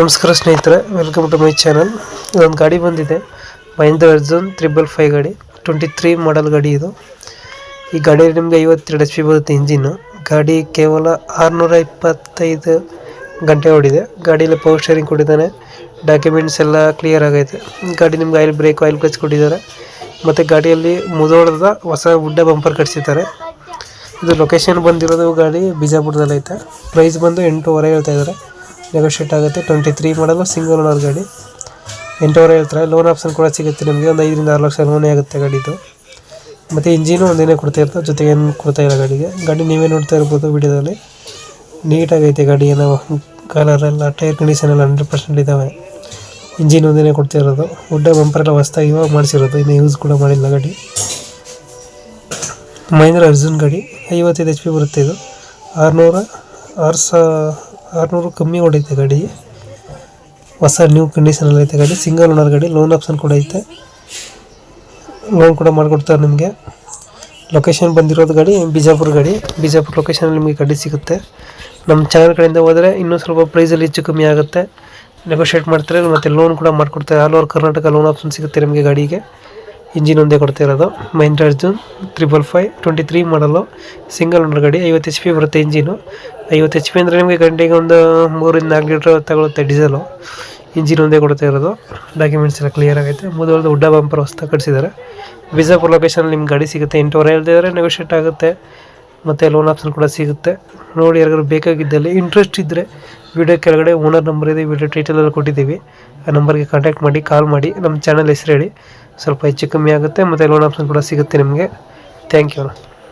ನಮಸ್ಕಾರ ಸ್ನೇಹಿತರೆ welcome to my channel ಇದೊಂದು ಗಾಡಿ ಬಂದಿದೆ, ಮಹೇಂದ್ರ ಅರ್ಜುನ್ ತ್ರಿಬಲ್ ಫೈವ್ ಗಾಡಿ ಟ್ವೆಂಟಿ ತ್ರೀ ಮಾಡಲ್ ಗಾಡಿ ಇದು. ಈ ಗಾಡಿಯಲ್ಲಿ ನಿಮಗೆ ಐವತ್ತೆರಡು ಎಚ್ ಪಿ ಬರುತ್ತೆ ಇಂಜಿನ್ನು ಗಾಡಿ ಕೇವಲ ಆರುನೂರ ಇಪ್ಪತ್ತೈದು ಗಂಟೆ ಓಡಿದೆ. ಗಾಡಿಯಲ್ಲಿ ಪವರ್ ಸ್ಟೇರಿಂಗ್ ಕೊಟ್ಟಿದ್ದಾನೆ ಡಾಕ್ಯುಮೆಂಟ್ಸ್ ಎಲ್ಲ ಕ್ಲಿಯರ್ ಆಗೈತೆ. ಗಾಡಿ ನಿಮ್ಗೆ ಆಯಿಲ್ ಬ್ರೇಕ್ ಆಯಿಲ್ ಕ್ಲಚ್ ಕೊಟ್ಟಿದ್ದಾರೆ. ಮತ್ತು ಗಾಡಿಯಲ್ಲಿ ಮುದೋಳದ ಹೊಸ ಗುಡ್ಡ ಬಂಪರ್ ಕಟ್ಸಿದ್ದಾರೆ. ಇದು ಲೊಕೇಶನ್ ಬಂದಿರೋದು ಗಾಡಿ ಬಿಜಾಪುರದಲ್ಲೈತೆ ಪ್ರೈಸ್ ಬಂದು ಎಂಟೂವರೆ ಹೇಳ್ತಾ ಇದ್ದಾರೆ. ನೆಗೋಷಿಯೇಟ್ ಆಗುತ್ತೆ. Twenty three model single owner ಗಾಡಿ. ಎಂಟೂವರೆ ಹೇಳ್ತಾರೆ. ಲೋನ್ ಆಪ್ಷನ್ ಕೂಡ ಸಿಗುತ್ತೆ ನಿಮಗೆ. ಒಂದು ಐದರಿಂದ ಆರು ಲಕ್ಷ ಲೋನೇ ಆಗುತ್ತೆ ಗಾಡಿದು. ಮತ್ತು ಇಂಜಿನು ಒಂದೇನೇ ಕೊಡ್ತಾ ಇರ್ತದೆ ಜೊತೆಗೆ ಏನು ಕೊಡ್ತಾ ಇಲ್ಲ ಗಾಡಿಗೆ. ಗಾಡಿ ನೀವೇ ನೋಡ್ತಾ ಇರ್ಬೋದು ವಿಡಿಯೋದಲ್ಲಿ. ನೀಟಾಗೈತೆ ಗಾಡಿ. ಏನೋ ಕಲರ್ ಎಲ್ಲ ಟೈರ್ ಕಂಡೀಷನ್ ಎಲ್ಲ ಹಂಡ್ರೆಡ್ ಪರ್ಸೆಂಟ್ ಇದ್ದಾವೆ ಇಂಜಿನ್ ಒಂದೇ ಕೊಡ್ತಾ ಇರೋದು. ಉಡ್ಡ ಬಂಪರ್ ಎಲ್ಲ ಹೊಸ್ದಾಗಿ ಇವಾಗ ಮಾಡಿಸಿರೋದು. ಇನ್ನೂ ಯೂಸ್ ಕೂಡ ಮಾಡಿಲ್ಲ ಗಾಡಿ. ಮಹೇಂದ್ರ ಅರ್ಜುನ್ ಗಾಡಿ. ಐವತ್ತೈದು ಎಚ್ ಪಿ ಬರುತ್ತೆ ಇದು. ಆರುನೂರ, ಆರು ಸಾ ಆರುನೂರು ಕಮ್ಮಿ ಹೊಡೈತೆ ಗಾಡಿ. ಹೊಸ ನ್ಯೂ ಕಂಡೀಷನಲ್ಲಿ ಐತೆ ಗಾಡಿ. ಸಿಂಗಲ್ ಓನರ್ ಗಾಡಿ. ಲೋನ್ ಆಪ್ಷನ್ ಕೂಡ ಐತೆ. ಲೋನ್ ಕೂಡ ಮಾಡಿಕೊಡ್ತಾರೆ ನಿಮಗೆ. ಲೊಕೇಶನ್ ಬಂದಿರೋದು ಗಾಡಿ, ಬಿಜಾಪುರ ಗಾಡಿ. ಬಿಜಾಪುರ ಲೊಕೇಶನಲ್ಲಿ ನಿಮಗೆ ಗಾಡಿ ಸಿಗುತ್ತೆ. ನಮ್ಮ ಚಾನಲ್ ಕಡೆಯಿಂದ ಹೋದರೆ ಇನ್ನೂ ಸ್ವಲ್ಪ ಪ್ರೈಸಲ್ಲಿ ಹೆಚ್ಚು ಕಮ್ಮಿ ಆಗುತ್ತೆ. ನೆಗೋಷಿಯೇಟ್ ಮಾಡ್ತಾರೆ ಮತ್ತು ಲೋನ್ ಕೂಡ ಮಾಡಿಕೊಡ್ತಾರೆ. All over Karnataka loan option ಸಿಗುತ್ತೆ ನಿಮಗೆ ಗಾಡಿಗೆ. ಇಂಜಿನ್ ಒಂದೇ ಕೊಡ್ತಾ ಇರೋದು. Mahindra Arjun triple five twenty three model single owner ಗಾಡಿ ಐವತ್ತು ಎಚ್ ಪಿ ಬರುತ್ತೆ ಇಂಜಿನು. ಐವತ್ತು ಎಚ್ ಪಿ ಅಂದರೆ ನಿಮಗೆ ಗಂಟೆಗೆ ಒಂದು ಮೂರಿಂದ ನಾಲ್ಕು ಲೀಟ್ರ್ ತಗೊಳುತ್ತೆ ಡೀಸೆಲು. ಇಂಜಿನ್ ಒಂದೇ ಕೊಡ್ತಾ ಇರೋದು. ಡಾಕ್ಯುಮೆಂಟ್ಸ್ ಎಲ್ಲ ಕ್ಲಿಯರ್ ಆಗೈತೆ. ಮೊದಲದು ಉಡ್ಡ ಬಂಪರ್ ಹೊಸ್ತಾ ಕಟ್ಸಿದ್ದಾರೆ ವಿಜಾಪುರ ಲೊಕೇಶನ್ ನಿಮ್ಗೆ ಗಾಡಿ ಸಿಗುತ್ತೆ. ಎಂಟೂವರೆ ಹೇಳ್ತಿದ್ದಾರೆ ನೆಗೋಷಿಯೇಟ್ ಆಗುತ್ತೆ. ಮತ್ತು ಲೋನ್ ಆಪ್ಷನ್ ಕೂಡ ಸಿಗುತ್ತೆ. ನೋಡಿ ಯಾರಿಗಾರು ಬೇಕಾಗಿದ್ದಲ್ಲಿ ಇಂಟ್ರೆಸ್ಟ್ ಇದ್ದರೆ ವಿಡಿಯೋ ಕೆಳಗಡೆ ಓನರ್ ನಂಬರ್ ಇದೆ ವಿಡಿಯೋ ಟೈಟಲಲ್ಲಿ ಕೊಟ್ಟಿದ್ದೀವಿ. ಆ ನಂಬರ್ಗೆ ಕಾಂಟ್ಯಾಕ್ಟ್ ಮಾಡಿ ಕಾಲ್ ಮಾಡಿ. ನಮ್ಮ ಚಾನಲ್ ಹೆಸರು ಹೇಳಿ. ಸ್ವಲ್ಪ ಹೆಚ್ಚು ಕಮ್ಮಿ ಆಗುತ್ತೆ ಮತ್ತು ಲೋನ್ ಆಪ್ಷನ್ ಕೂಡ ಸಿಗುತ್ತೆ ನಿಮಗೆ. Thank you